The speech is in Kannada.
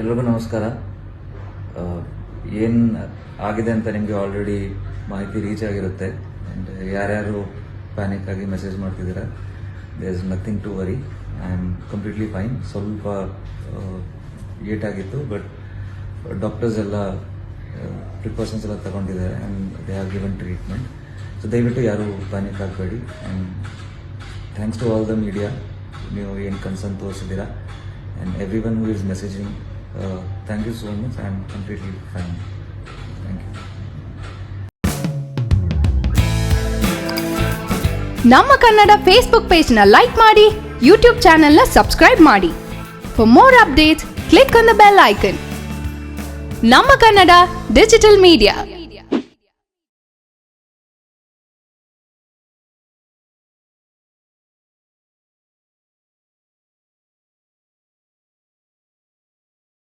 ಎಲ್ರಿಗೂ ನಮಸ್ಕಾರ. ಏನು ಆಗಿದೆ ಅಂತ ನಿಮಗೆ ಆಲ್ರೆಡಿ ಮಾಹಿತಿ ರೀಚ್ ಆಗಿರುತ್ತೆ. ಆ್ಯಂಡ್ ಯಾರ್ಯಾರು ಪ್ಯಾನಿಕ್ ಆಗಿ ಮೆಸೇಜ್ ಮಾಡ್ತಿದ್ದೀರಾ they is nothing to worry I am completely fine ಸ್ವಲ್ಪ ಏಟಾಗಿತ್ತು ಬಟ್ ಡಾಕ್ಟರ್ಸ್ ಎಲ್ಲ ಪ್ರಿಕಾಷನ್ಸ್ ಎಲ್ಲ ತಗೊಂಡಿದ್ದಾರೆ and they have given treatment so ದಯವಿಟ್ಟು ಯಾರು ಪ್ಯಾನಿಕ್ ಆಗಬೇಡಿ. And thanks to all the media ನೀವು ಏನು concern ತೋರಿಸಿದ್ದೀರಾ? And everyone who is messaging thank you so much I am completely fine thank you ನಮ್ಮ ಕನ್ನಡ ಫೇಸ್ಬುಕ್ ಪೇಜ್ನ ಲೈಕ್ ಮಾಡಿ ಯೂಟ್ಯೂಬ್ ಚಾನೆಲ್ನ ಸಬ್ಸ್ಕ್ರೈಬ್ ಮಾಡಿ. For more updates click on the bell icon ನಮ್ಮ ಕನ್ನಡ ಡಿಜಿಟಲ್ ಮೀಡಿಯಾ